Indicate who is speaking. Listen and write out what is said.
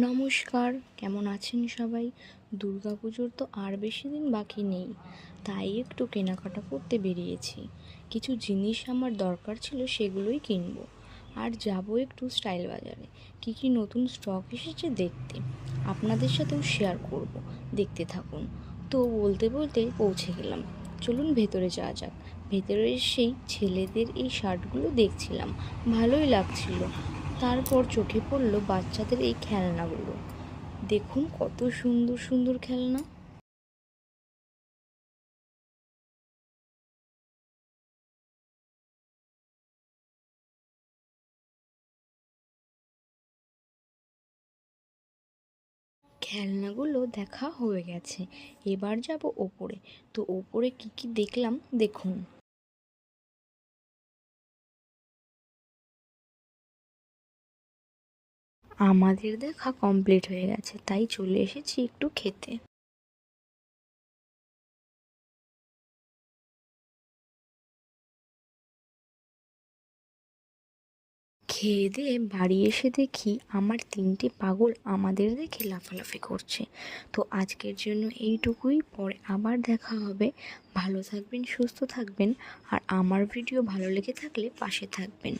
Speaker 1: নমস্কার, কেমন আছেন সবাই? দুর্গা পুজোর তো আর বেশি দিন বাকি নেই, তাই একটু কেনাকাটা করতে বেরিয়েছি। কিছু জিনিস আমার দরকার ছিল সেগুলোই কিনব। আর যাব একটু স্টাইল বাজারে। কী কী নতুন স্টক এসেছে দেখতে। আপনাদের সাথেও শেয়ার করব। দেখতে থাকুন। তো বলতে বলতে পৌঁছে গেলাম। চলুন ভেতরে যাওয়া যাক। ভেতরে এসেই ছেলেদের এই শার্টগুলো দেখছিলাম। ভালোই লাগছিল। তারপর চোখে পড়ল বাচ্চাদের এই খেলনাগুলো। দেখুন কত সুন্দর সুন্দর খেলনা। খেলনাগুলো দেখা হয়ে গেছে। এবার যাব ওপরে। তো ওপরে কি কি দেখলাম? দেখুন। আমাদের দেখা কমপ্লিট হয়ে গেছে, তাই চলে এসেছি একটু খেতে। খেয়ে দিয়ে বাড়ি এসে দেখি আমার তিনটে পাগল আমাদের দেখে লাফালাফি করছে। তো আজকের জন্য এইটুকুই, পরে আবার দেখা হবে। ভালো থাকবেন, সুস্থ থাকবেন, আর আমার ভিডিও ভালো লেগে থাকলে পাশে থাকবেন।